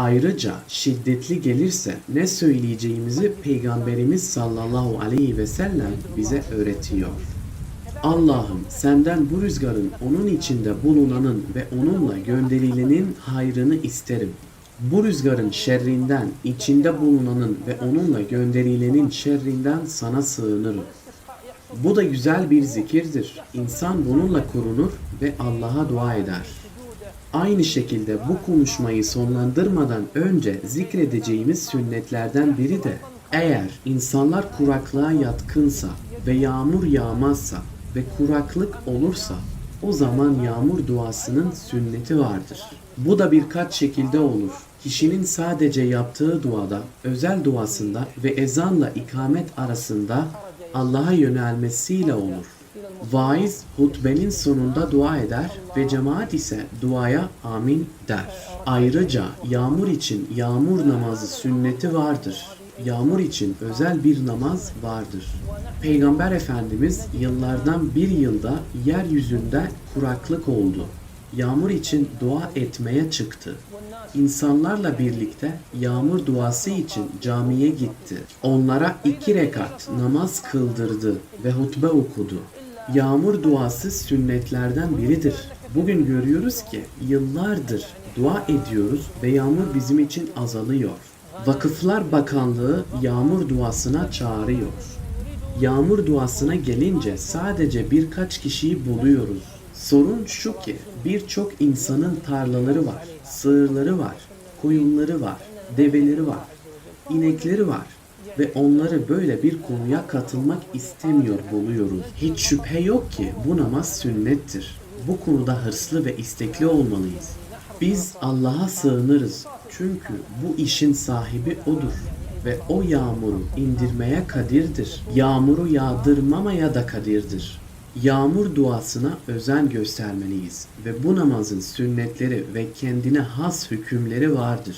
Ayrıca şiddetli gelirse ne söyleyeceğimizi Peygamberimiz sallallahu aleyhi ve sellem bize öğretiyor. Allah'ım senden bu rüzgarın onun içinde bulunanın ve onunla gönderilenin hayrını isterim. Bu rüzgarın şerrinden, içinde bulunanın ve onunla gönderilenin şerrinden sana sığınırım. Bu da güzel bir zikirdir. İnsan bununla korunur ve Allah'a dua eder. Aynı şekilde bu konuşmayı sonlandırmadan önce zikredeceğimiz sünnetlerden biri de eğer insanlar kuraklığa yatkınsa ve yağmur yağmazsa ve kuraklık olursa o zaman yağmur duasının sünneti vardır. Bu da birkaç şekilde olur. Kişinin sadece yaptığı duada, özel duasında ve ezanla ikamet arasında Allah'a yönelmesiyle olur. Vaiz hutbenin sonunda dua eder ve cemaat ise duaya amin der. Ayrıca yağmur için yağmur namazı sünneti vardır. Yağmur için özel bir namaz vardır. Peygamber Efendimiz yıllardan bir yılda yeryüzünde kuraklık oldu. Yağmur için dua etmeye çıktı. İnsanlarla birlikte yağmur duası için camiye gitti. Onlara iki rekat namaz kıldırdı ve hutbe okudu. Yağmur duası sünnetlerden biridir. Bugün görüyoruz ki yıllardır dua ediyoruz ve yağmur bizim için azalıyor. Vakıflar Bakanlığı yağmur duasına çağırıyor. Yağmur duasına gelince sadece birkaç kişiyi buluyoruz. Sorun şu ki birçok insanın tarlaları var, sığırları var, koyunları var, develeri var, inekleri var ve onları böyle bir konuya katılmak istemiyor buluyoruz. Hiç şüphe yok ki bu namaz sünnettir. Bu konuda hırslı ve istekli olmalıyız. Biz Allah'a sığınırız. Çünkü bu işin sahibi odur ve o yağmuru indirmeye kadirdir. Yağmuru yağdırmamaya da kadirdir. Yağmur duasına özen göstermeliyiz ve bu namazın sünnetleri ve kendine has hükümleri vardır.